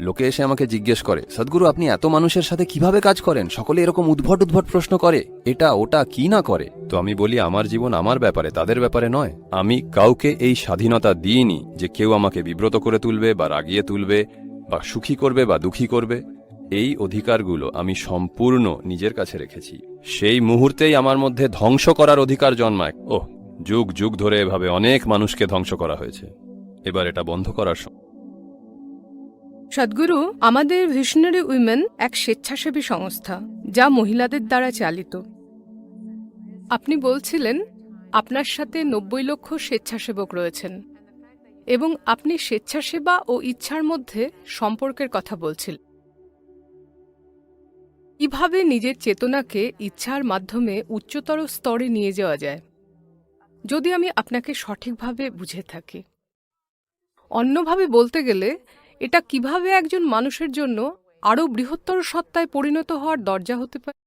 লোকে এসে আমাকে জিজ্ঞেস করে, সদ্গুরু, আপনি এত মানুষের সাথে কীভাবে কাজ করেন? সকলে এরকম উদ্ভট উদ্ভট প্রশ্ন করে। এটা, ওটা কি না করে? তো আমি বলি, আমার জীবন আমার ব্যাপারে, তাদের ব্যাপারে নয়। আমি কাউকে এই স্বাধীনতা দিইনি যে কেউ আমাকে বিব্রত করে তুলবে বা রাগিয়ে তুলবে বা সুখী করবে বা দুঃখী করবে। এই অধিকারগুলো আমি সম্পূর্ণ নিজের কাছে রেখেছি। সেই মুহূর্তেই আমার মধ্যে ধ্বংস করার অধিকার জন্মায়। ও যুগ যুগ ধরে এভাবে অনেক মানুষকে ধ্বংস করা হয়েছে। এবার এটা বন্ধ করার সময় সদ্গুরু, আমাদের ভিশনারি উইমেন এক স্বেচ্ছাসেবী সংস্থা, যা মহিলাদের দ্বারা চালিত। আপনি বলছিলেন, আপনার সাথে নব্বই লক্ষ স্বেচ্ছাসেবক রয়েছেন, এবং আপনি স্বেচ্ছাসেবা ও ইচ্ছার মধ্যে সম্পর্কের কথা বলছিলেন কীভাবে নিজের চেতনাকে ইচ্ছার মাধ্যমে উচ্চতর স্তরে নিয়ে যাওয়া যায়? যদি আমি আপনাকে সঠিকভাবে বুঝে থাকি। অন্যভাবে বলতে গেলে এটা কীভাবে একজন মানুষের জন্য আরও বৃহত্তর সত্তায় পরিণত হওয়ার দরজা হতে পারে?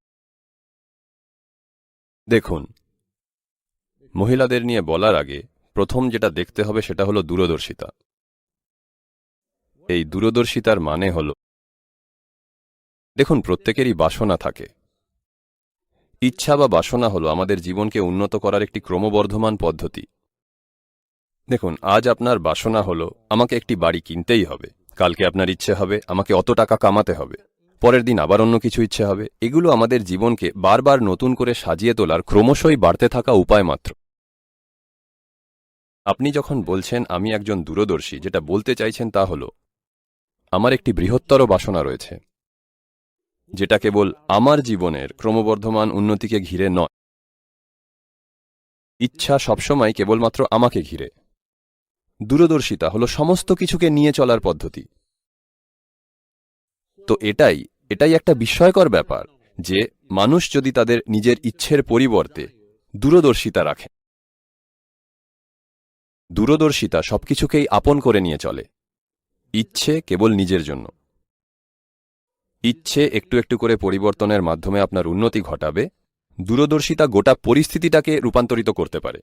দেখুন, মহিলাদের নিয়ে বলার আগে প্রথম যেটা দেখতে হবে সেটা হলো দূরদর্শিতা। এই দূরদর্শিতার মানে হল, দেখুন, প্রত্যেকেরই বাসনা থাকে। ইচ্ছা বা বাসনা হলো আমাদের জীবনকে উন্নত করার একটি ক্রমবর্ধমান পদ্ধতি। দেখুন, আজ আপনার বাসনা হলো, আমাকে একটি বাড়ি কিনতেই হবে। কালকে আপনার ইচ্ছে হবে, আমাকে অত টাকা কামাতে হবে। পরের দিন আবার অন্য কিছু ইচ্ছে হবে। এগুলো আমাদের জীবনকে বারবার নতুন করে সাজিয়ে তোলার ক্রমশই বাড়তে থাকা উপায় মাত্র। আপনি যখন বলছেন, আমি একজন দূরদর্শী যেটা বলতে চাইছেন তা হল, আমার একটি বৃহত্তর বাসনা রয়েছে, যেটা কেবল আমার জীবনের ক্রমবর্ধমান উন্নতিকে ঘিরে নয়। ইচ্ছা সবসময় কেবলমাত্র আমাকে ঘিরে। দূরদর্শিতা হল সমস্ত কিছুকে নিয়ে চলার পদ্ধতি। তো এটাই এটাই একটা বিস্ময়কর ব্যাপার যে মানুষ যদি তাদের নিজের ইচ্ছের পরিবর্তে দূরদর্শিতা রাখে, দূরদর্শিতা সবকিছুকেই আপন করে নিয়ে চলে। ইচ্ছে কেবল নিজের জন্য। ইচ্ছে একটু একটু করে পরিবর্তনের মাধ্যমে আপনার উন্নতি ঘটাবে, দূরদর্শিতা গোটা পরিস্থিতিটাকে রূপান্তরিত করতে পারে।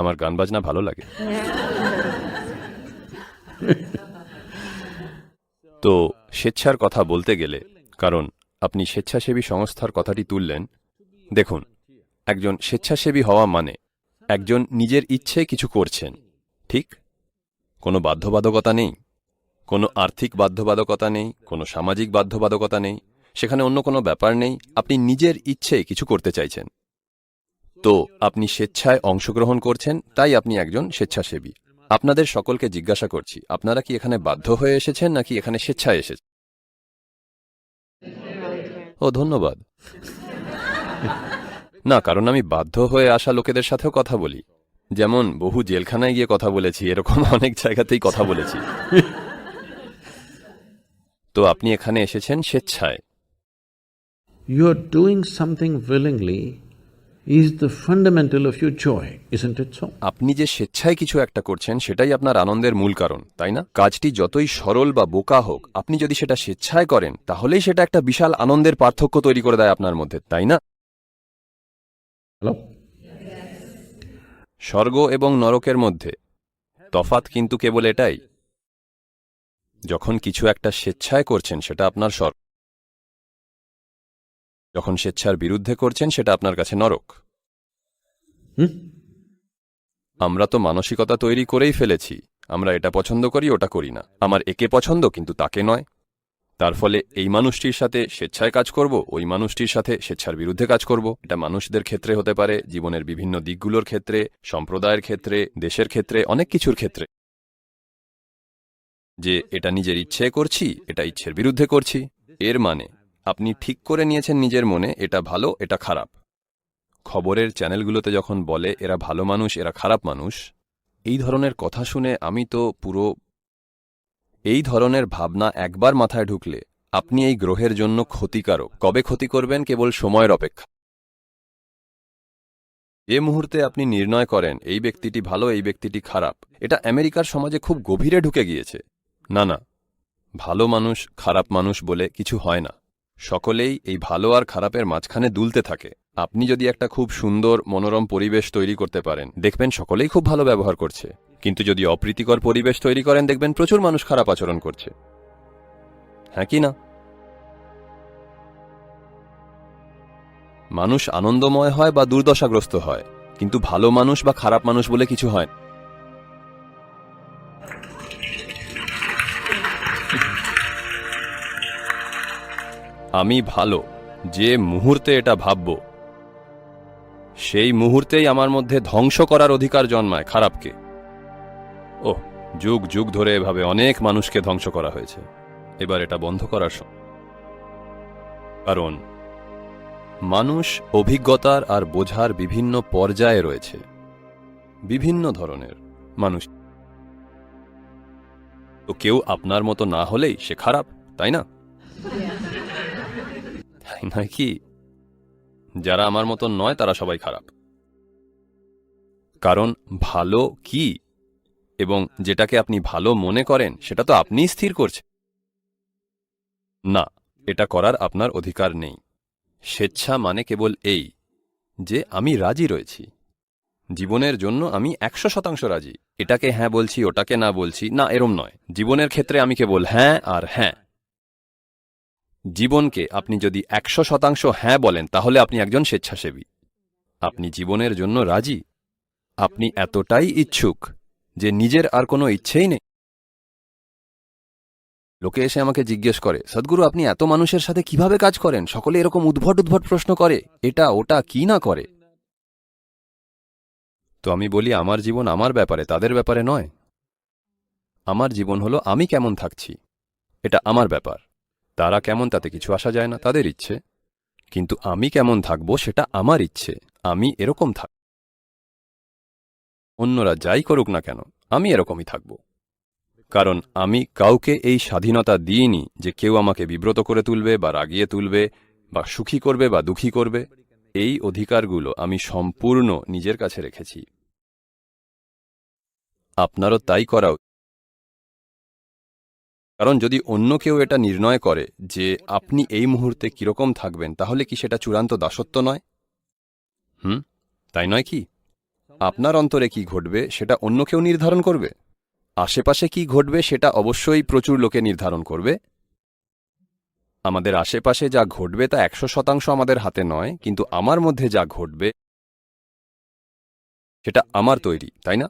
আমার গান বাজনা ভালো লাগে। তো স্বেচ্ছার কথা বলতে গেলে, কারণ আপনি স্বেচ্ছাসেবী সংস্থার কথাটি তুললেন, দেখুন, একজন স্বেচ্ছাসেবী হওয়া মানে একজন নিজের ইচ্ছে কিছু করছেন, ঠিক? কোনো বাধ্যবাধকতা নেই, কোনো আর্থিক বাধ্যবাধকতা নেই, কোনো সামাজিক বাধ্যবাধকতা নেই, সেখানে অন্য কোনো ব্যাপার নেই, আপনি নিজের ইচ্ছে কিছু করতে চাইছেন। তো আপনি স্বেচ্ছায় অংশগ্রহণ করছেন, তাই আপনি একজন স্বেচ্ছাসেবী। আপনাদের সকলকে জিজ্ঞাসা করছি, আপনারা কি এখানে বাধ্য হয়ে এসেছেন নাকি এখানে স্বেচ্ছায় এসেছেন? ও, ধন্যবাদ। না, কারণ আমি বাধ্য হয়ে আসা লোকেদের সাথেও কথা বলি। যেমন বহু জেলখানায় গিয়ে কথা বলেছি, এরকম অনেক জায়গাতেই কথা বলেছি। তো আপনি এখানে এসেছেন স্বেচ্ছায়। You're doing something willingly so? আপনি যে স্বেচ্ছায় কিছু একটা করছেন সেটাই আপনার আনন্দের মূল কারণ তাই না কাজটি যতই সরল বা বোকা হোক আপনি যদি সেটা স্বেচ্ছায় করেন তাহলেই সেটা একটা বিশাল আনন্দের পার্থক্য তৈরি করে দেয় আপনার মধ্যে তাই না Hello? স্বর্গ এবং নরকের মধ্যে তফাত কিন্তু কেবল এটাই যখন কিছু একটা স্বেচ্ছায় করছেন সেটা আপনার স্বর্গ যখন স্বেচ্ছার বিরুদ্ধে করছেন সেটা আপনার কাছে নরক। আমরা তো মানসিকতা তৈরি করেই ফেলেছি। আমরা এটা পছন্দ করি ওটা করি না। আমার একে পছন্দ কিন্তু তাকে নয়। তার ফলে এই মানুষটির সাথে স্বেচ্ছায় কাজ করব ওই মানুষটির সাথে স্বেচ্ছার বিরুদ্ধে কাজ করব। এটা মানুষদের ক্ষেত্রে হতে পারে জীবনের বিভিন্ন দিকগুলোর ক্ষেত্রে সম্প্রদায়ের ক্ষেত্রে দেশের ক্ষেত্রে অনেক কিছুর ক্ষেত্রে। যে এটা নিজের ইচ্ছে করছি এটা ইচ্ছের বিরুদ্ধে করছি এর মানে আপনি ঠিক করে নিয়েছেন নিজের মনে, এটা ভালো, এটা খারাপ। খবরের চ্যানেলগুলোতে যখন বলে, এরা ভালো মানুষ, এরা খারাপ মানুষ, এই ধরনের কথা শুনে আমি তো পুরো এই ধরনের ভাবনা একবার মাথায় ঢুকলে, আপনি এই গ্রহের জন্য ক্ষতিকারক। কবে ক্ষতি করবেন? কেবল সময়ের অপেক্ষা। এ মুহূর্তে আপনি নির্ণয় করেন, এই ব্যক্তিটি ভালো, এই ব্যক্তিটি খারাপ। এটা আমেরিকার সমাজে খুব গভীরে ঢুকে গিয়েছে। না না। ভালো মানুষ, খারাপ মানুষ বলে কিছু হয় না। সকলেই এই ভালো আর খারাপের মাঝখানে দুলতে থাকে। আপনি যদি একটা খুব সুন্দর, মনোরম পরিবেশ তৈরি করতে পারেন, দেখবেন সকলেই খুব ভালো ব্যবহার করছে। কিন্তু যদি অপ্রীতিকর পরিবেশ তৈরি করেন, দেখবেন প্রচুর মানুষ খারাপ আচরণ করছে। হ্যাঁ কি না? মানুষ আনন্দময় হয় বা দুর্দশাগ্রস্ত হয়, কিন্তু ভালো মানুষ বা খারাপ মানুষ বলে কিছু হয় আমি ভালো, যে মুহূর্তে এটা ভাবব। সেই মুহূর্তেই আমার মধ্যে ধ্বংস করার অধিকার জন্মায় খারাপকে। ও যুগ যুগ ধরে এভাবে অনেক মানুষকে ধ্বংস করা হয়েছে। এবার এটা বন্ধ করার কারণ, মানুষ অভিজ্ঞতার আর বোঝার বিভিন্ন পর্যায়ে রয়েছে। বিভিন্ন ধরনের মানুষ তো কেউ আপনার মতো না হলেই সে খারাপ, তাই না? তাই নয় কি? যারা আমার মতন নয়, তারা সবাই খারাপ। কারণ ভালো কি? এবং যেটাকে আপনি ভালো মনে করেন, সেটা তো আপনিই স্থির করছে। না, এটা করার আপনার অধিকার নেই। স্বেচ্ছা মানে কেবল এই যে আমি রাজি রয়েছি। জীবনের জন্য আমি একশো শতাংশ রাজি। এটাকে হ্যাঁ বলছি, ওটাকে না বলছি, না, এরম নয়। জীবনের ক্ষেত্রে আমি কেবল হ্যাঁ আর হ্যাঁ। জীবনকে আপনি যদি একশো শতাংশ হ্যাঁ বলেন, তাহলে আপনি একজন স্বেচ্ছাসেবী। আপনি জীবনের জন্য রাজি। আপনি এতটাই ইচ্ছুক যে নিজের আর কোনো ইচ্ছেই নেই। লোকে এসে আমাকে জিজ্ঞেস করে, সদ্গুরু, আপনি এত মানুষের সাথে কীভাবে কাজ করেন? সকলে এরকম উদ্ভট উদ্ভট প্রশ্ন করে। এটা, ওটা কি না করে? তো আমি বলি, আমার জীবন আমার ব্যাপারে, তাদের ব্যাপারে নয়। আমার জীবন হলো, আমি কেমন থাকছি। এটা আমার ব্যাপার। তারা কেমন তাতে কিছু আসা যায় না, তাদের ইচ্ছে। কিন্তু আমি কেমন থাকব সেটা আমার ইচ্ছে, আমি এরকম থাক অন্যরা যাই করুক না কেন, আমি এরকমই থাকব। কারণ আমি কাউকে এই স্বাধীনতা দিইনি যে কেউ আমাকে বিব্রত করে তুলবে বা রাগিয়ে তুলবে বা সুখী করবে বা দুঃখী করবে। এই অধিকারগুলো আমি সম্পূর্ণ নিজের কাছে রেখেছি। আপনারও তাই করা। কারণ যদি অন্য কেউ এটা নির্ণয় করে যে আপনি এই মুহূর্তে কীরকম থাকবেন, তাহলে কি সেটা চূড়ান্ত দাসত্ব নয়? হুম, তাই নয় কি? আপনার অন্তরে কি ঘটবে সেটা অন্য কেউ নির্ধারণ করবে? আশেপাশে কি ঘটবে সেটা অবশ্যই প্রচুর লোকে নির্ধারণ করবে। আমাদের আশেপাশে যা ঘটবে তা একশো শতাংশ আমাদের হাতে নয়, কিন্তু আমার মধ্যে যা ঘটবে সেটা আমার তৈরি, তাই না?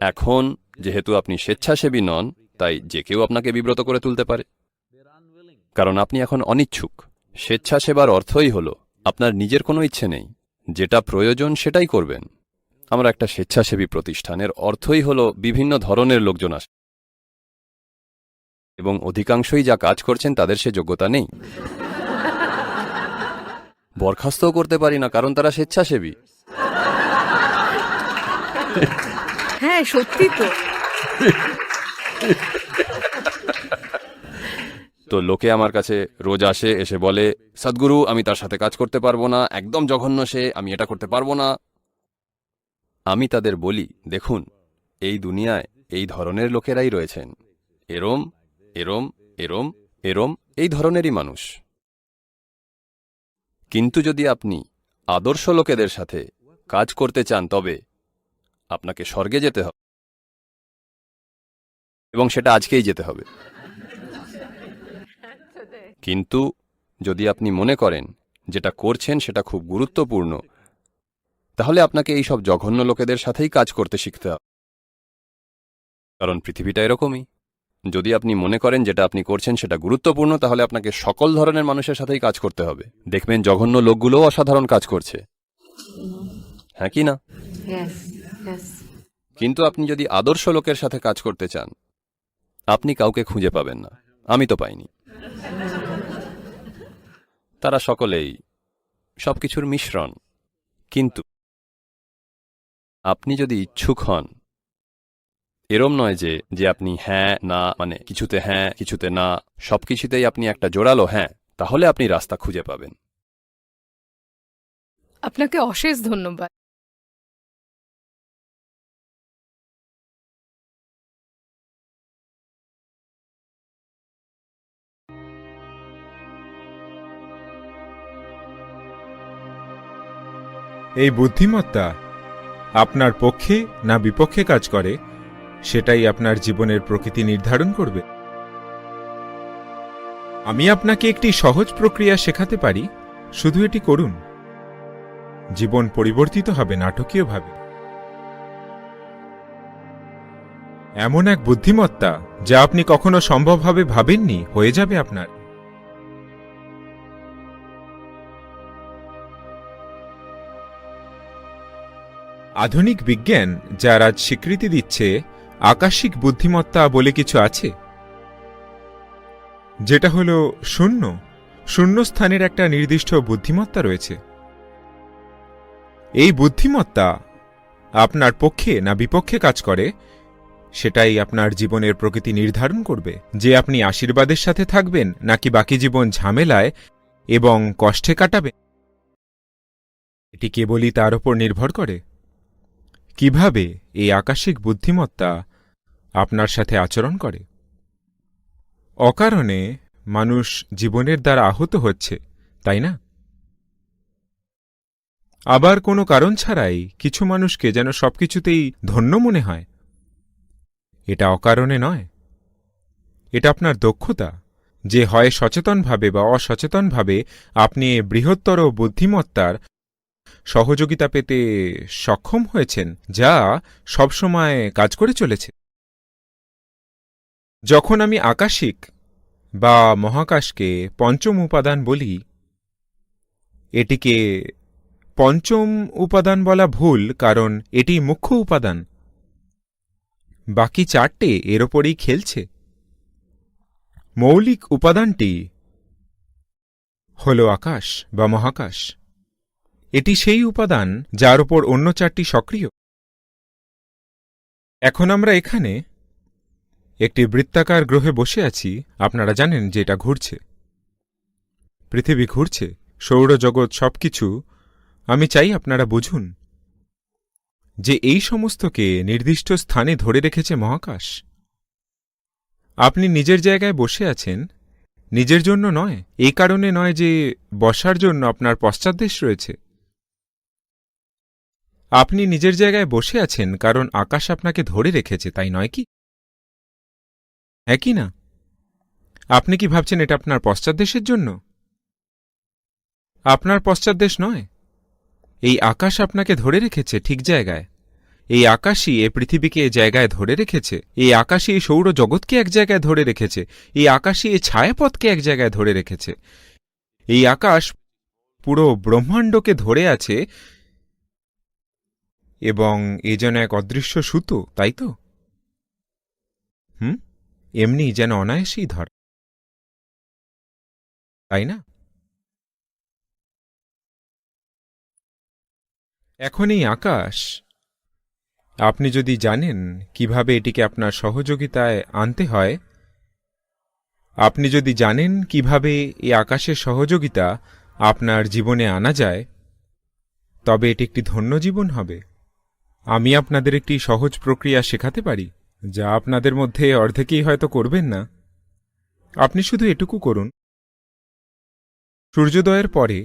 এখন যেহেতু আপনি স্বেচ্ছাসেবী নন তাই যে কেউ আপনাকে বিব্রত করে তুলতে পারে। কারণ আপনি এখন অনিচ্ছুক। স্বেচ্ছাসেবার অর্থই হল, আপনার নিজের কোনো ইচ্ছে নেই। যেটা প্রয়োজন সেটাই করবেন। আমরা একটা স্বেচ্ছাসেবী প্রতিষ্ঠানের অর্থই হল বিভিন্ন ধরনের লোকজন আসে এবং অধিকাংশই যা কাজ করছেন তাদের সে যোগ্যতা নেই। বরখাস্তও করতে পারি না, কারণ তারা স্বেচ্ছাসেবী। হ্যাঁ সত্যি তো। তো লোকে আমার কাছে রোজ আসে, এসে বলে, সদ্গুরু, আমি তার সাথে কাজ করতে পারব না, একদম জঘন্য সে, আমি এটা করতে পারব না। আমি তাদের বলি, দেখুন, এই দুনিয়ায় এই ধরনের লোকেরাই রয়েছেন। এরম এরম এরম এরম, এই ধরনেরই মানুষ। কিন্তু যদি আপনি আদর্শ লোকেদের সাথে কাজ করতে চান, তবে আপনাকে স্বর্গে যেতে হবে। এবং সেটা আজকেই যেতে হবে। কিন্তু যদি আপনি মনে করেন যেটা করছেন সেটা খুব গুরুত্বপূর্ণ তাহলে আপনাকে এই সব জঘন্য লোকেদের সাথেই কাজ করতে শিখতে হবে। কারণ পৃথিবীটা এরকমই। যদি আপনি মনে করেন যেটা আপনি করছেন সেটা গুরুত্বপূর্ণ তাহলে আপনাকে সকল ধরনের মানুষের সাথেই কাজ করতে হবে। দেখবেন জঘন্য লোকগুলোও অসাধারণ কাজ করছে। হ্যাঁ কি না. কিন্তু আপনি যদি আদর্শ লোকের সাথে কাজ করতে চান আপনি কাউকে খুঁজে পাবেন না। আমি তো পাইনি। তারা সকলেই সবকিছুর মিশ্রণ। কিন্তু আপনি যদি ইচ্ছুক হন, এরম নয় যে যে আপনি হ্যাঁ না মানে কিছুতে হ্যাঁ কিছুতে না, সবকিছুতেই আপনি একটা জোরালো হ্যাঁ তাহলে আপনি রাস্তা খুঁজে পাবেন। আপনাকে অশেষ ধন্যবাদ। এই বুদ্ধিমত্তা আপনার পক্ষে না বিপক্ষে কাজ করে, সেটাই আপনার জীবনের প্রকৃতি নির্ধারণ করবে। আমি আপনাকে একটি সহজ প্রক্রিয়া শেখাতে পারি, শুধু এটি করুন। জীবন পরিবর্তিত হবে নাটকীয়ভাবে। এমন এক বুদ্ধিমত্তা যা আপনি কখনো সম্ভবভাবে ভাবেননি, হয়ে যাবে আপনার। আধুনিক বিজ্ঞান যার আজ স্বীকৃতি দিচ্ছে আকাশিক বুদ্ধিমত্তা বলে কিছু আছে? যেটা হল শূন্য। শূন্য স্থানের একটা নির্দিষ্ট বুদ্ধিমত্তা রয়েছে। এই বুদ্ধিমত্তা আপনার পক্ষে না বিপক্ষে কাজ করে, সেটাই আপনার জীবনের প্রকৃতি নির্ধারণ করবে। যে আপনি আশীর্বাদের সাথে থাকবেন, নাকি বাকি জীবন ঝামেলায় এবং কষ্টে কাটাবেন, এটি কেবলই তার উপর নির্ভর করে। কীভাবে এই আকাশিক বুদ্ধিমত্তা আপনার সাথে আচরণ করে? অকারণে মানুষ জীবনের দ্বারা আহত হচ্ছে, তাই না? আবার কোনো কারণ ছাড়াই কিছু মানুষকে যেন সবকিছুতেই ধন্য মনে হয়। এটা অকারণে নয়। এটা আপনার দক্ষতা, যে হয় সচেতনভাবে বা অসচেতনভাবে আপনি বৃহত্তর বুদ্ধিমত্তার সহযোগিতা পেতে সক্ষম হয়েছেন, যা সবসময় কাজ করে চলেছে। যখন আমি আকাশিক বা মহাকাশকে পঞ্চম উপাদান বলি, এটিকে পঞ্চম উপাদান বলা ভুল, কারণ এটি মুখ্য উপাদান। বাকি চারটে এর ওপরেই খেলছে। মৌলিক উপাদানটি হল আকাশ বা মহাকাশ। এটি সেই উপাদান যার উপর অন্য চারটি সক্রিয়। এখন আমরা এখানে একটি বৃত্তাকার গ্রহে বসে আছি, আপনারা জানেন যে এটা ঘুরছে। পৃথিবী ঘুরছে, সৌরজগৎ সবকিছু। আমি চাই আপনারা বুঝুন যে এই সমস্তকে নির্দিষ্ট স্থানে ধরে রেখেছে মহাকাশ। আপনি নিজের জায়গায় বসে আছেন, নিজের জন্য নয় এই কারণে নয় যে বসার জন্য আপনার পশ্চাৎদেশ রয়েছে। আপনি নিজের জায়গায় বসে আছেন, কারণ আকাশ আপনাকে ধরে রেখেছে, তাই নয় কি? একই না? আপনি কি ভাবছেন এটা আপনার পশ্চাৎদেশের জন্য? আপনার পশ্চাৎদেশ নয়। এই আকাশ আপনাকে ধরে রেখেছে ঠিক জায়গায়। এই আকাশই এ পৃথিবীকে এ জায়গায় ধরে রেখেছে। এই আকাশই এই সৌর জগৎকে এক জায়গায় ধরে রেখেছে। এই আকাশই এই ছায়াপথকে এক জায়গায় ধরে রেখেছে। এই আকাশ পুরো ব্রহ্মাণ্ডকে ধরে আছে এবং এ যেন এক অদৃশ্য সুতো, তাই তো? হুম, এমনি যেন অনায়াসেই ধর। তাই না? এখন এই আকাশ, আপনি যদি জানেন কীভাবে এটিকে আপনার সহযোগিতায় আনতে হয়, আপনি যদি জানেন কীভাবে এই আকাশের সহযোগিতা আপনার জীবনে আনা যায়, তবে এটি একটি ধন্য জীবন হবে। আমি আপনাদের একটি সহজ প্রক্রিয়া শেখাতে পারি, যা আপনাদের মধ্যে অর্ধেকেই হয়তো করবেন না। আপনি শুধু এটুকু করুন। সূর্যোদয়ের পরে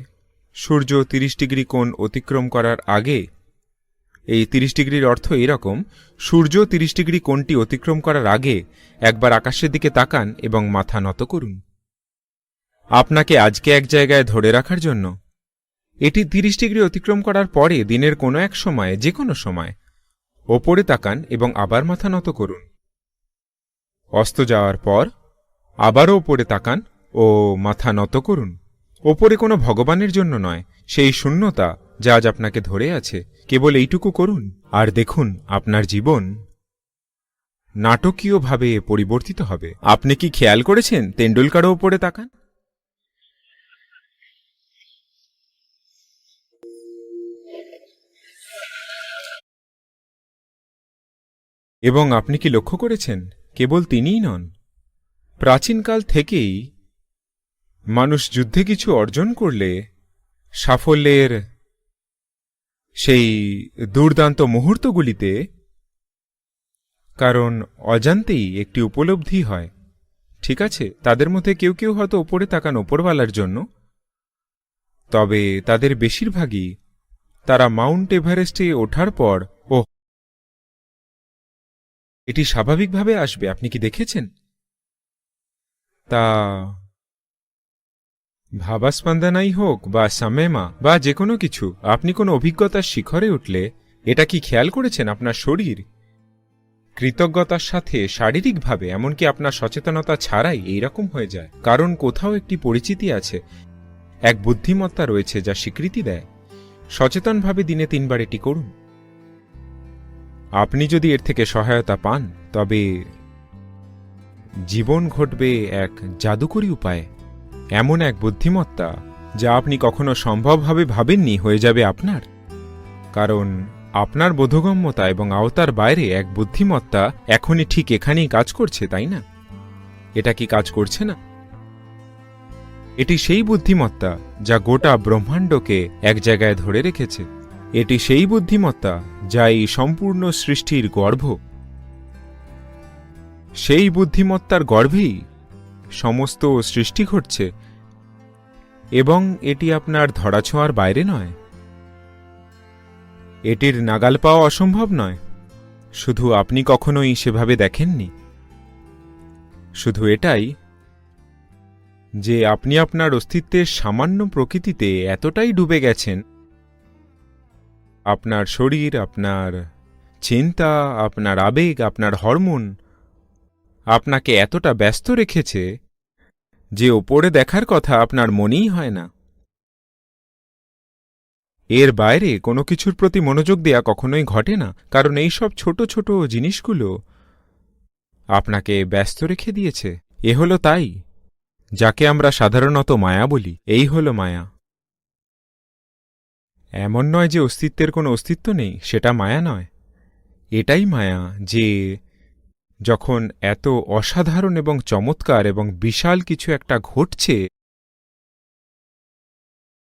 সূর্য তিরিশ ডিগ্রি কোণ অতিক্রম করার আগে, এই তিরিশ ডিগ্রির অর্থ এরকম, সূর্য তিরিশ ডিগ্রি কোণটি অতিক্রম করার আগে একবার আকাশের দিকে তাকান এবং মাথা নত করুন। আপনাকে আজকে এক জায়গায় ধরে রাখার জন্য এটি তিরিশ ডিগ্রি অতিক্রম করার পরে দিনের কোনো এক সময়ে, যে কোনো সময়। ওপরে তাকান এবং আবার মাথা নত করুন। অস্ত যাওয়ার পর আবারও ওপরে তাকান ও মাথা নত করুন। ওপরে কোনো ভগবানের জন্য নয়, সেই শূন্যতা যা আজ আপনাকে ধরে আছে। কেবল এইটুকু করুন আর দেখুন আপনার জীবন নাটকীয়ভাবে পরিবর্তিত হবে। আপনি কি খেয়াল করেছেন, তেন্ডুলকারও ওপরে তাকান? এবং আপনি কি লক্ষ্য করেছেন? কেবল তিনিই নন। প্রাচীনকাল থেকেই মানুষ যুদ্ধে কিছু অর্জন করলে সাফল্যের সেই দুর্দান্ত মুহূর্তগুলিতে কারণ অজান্তেই একটি উপলব্ধি হয়। ঠিক আছে, তাদের মধ্যে কেউ কেউ হয়তো ওপরে তাকান ওপরওয়ালার জন্য। তবে তাদের বেশিরভাগই তারা মাউন্ট এভারেস্টে ওঠার পর এটি স্বাভাবিকভাবে আসবে, আপনি কি দেখেছেন? তা ভাবাস্পন্দনাই হোক বা সামেমা বা যে কোনো কিছু, আপনি কোনো অভিজ্ঞতার শিখরে উঠলে এটা কি খেয়াল করেছেন আপনার শরীর? কৃতজ্ঞতার সাথে, শারীরিকভাবে, এমনকি আপনার সচেতনতা ছাড়াই এইরকম হয়ে যায়। কারণ কোথাও একটি পরিচিতি আছে, এক বুদ্ধিমত্তা রয়েছে যা স্বীকৃতি দেয়। সচেতনভাবে দিনে তিনবার এটি করুন। আপনি যদি এর থেকে সহায়তা পান, তবে জীবন ঘটবে এক জাদুকরী উপায়ে, এমন এক বুদ্ধিমত্তা যা আপনি কখনো সম্ভবভাবে ভাবেননি হয়ে যাবে আপনার। কারণ আপনার বোধগম্যতা এবং আওতার বাইরে এক বুদ্ধিমত্তা এখনই ঠিক এখানেই কাজ করছে, তাই না? এটা কি কাজ করছে না? এটি সেই বুদ্ধিমত্তা যা গোটা ব্রহ্মাণ্ডকে এক জায়গায় ধরে রেখেছে। এটি সেই বুদ্ধিমত্তা যা এই সম্পূর্ণ সৃষ্টির গর্ভ। সেই বুদ্ধিমত্তার গর্ভেই সমস্ত সৃষ্টি ঘটছে এবং এটি আপনার ধরাছোঁয়ার বাইরে নয়। এটির নাগাল পাওয়া অসম্ভব নয়। শুধু আপনি কখনোই সেভাবে দেখেননি। শুধু এটাই যে আপনি আপনার অস্তিত্বের সামান্য প্রকৃতিতে এতটাই ডুবে গেছেন আপনার শরীর, আপনার চিন্তা, আপনার আবেগ, আপনার হরমোন আপনাকে এতটা ব্যস্ত রেখেছে যে ওপরে দেখার কথা আপনার মনেই হয় না। এর বাইরে কোনো কিছুর প্রতি মনোযোগ দেয়া কখনোই ঘটে না, কারণ এই সব ছোট ছোট জিনিসগুলো আপনাকে ব্যস্ত রেখে দিয়েছে। এ হলো তাই, যাকে আমরা সাধারণত মায়া বলি। এই হলো মায়া। এমন নয় যে অস্তিত্বের কোনো অস্তিত্ব নেই, সেটা মায়া নয়। এটাই মায়া যে যখন এত অসাধারণ এবং চমৎকার এবং বিশাল কিছু একটা ঘটছে,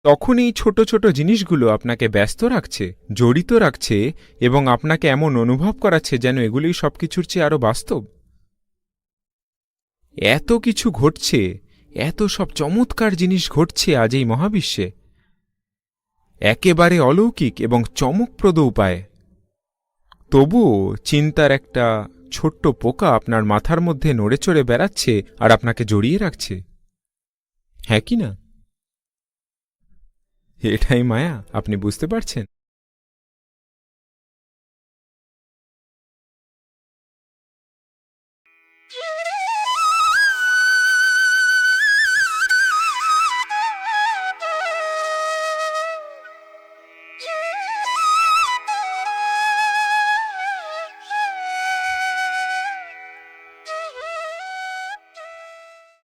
তখন এই ছোট ছোট জিনিসগুলো আপনাকে ব্যস্ত রাখছে, জড়িত রাখছে এবং আপনাকে এমন অনুভব করাচ্ছে যেন এগুলি সবকিছুর চেয়ে আরও বাস্তব। এত কিছু ঘটছে, এত সব চমৎকার জিনিস ঘটছে আজ এই মহাবিশ্বে। একেবারে অলৌকিক এবং চমকপ্রদ উপায়। তবুও চিন্তার একটা ছোট্ট পোকা আপনার মাথার মধ্যে নড়ে চড়ে বেড়াচ্ছে আর আপনাকে জড়িয়ে রাখছে। হ্যাঁ কি না? এটাই মায়া, আপনি বুঝতে পারছেন?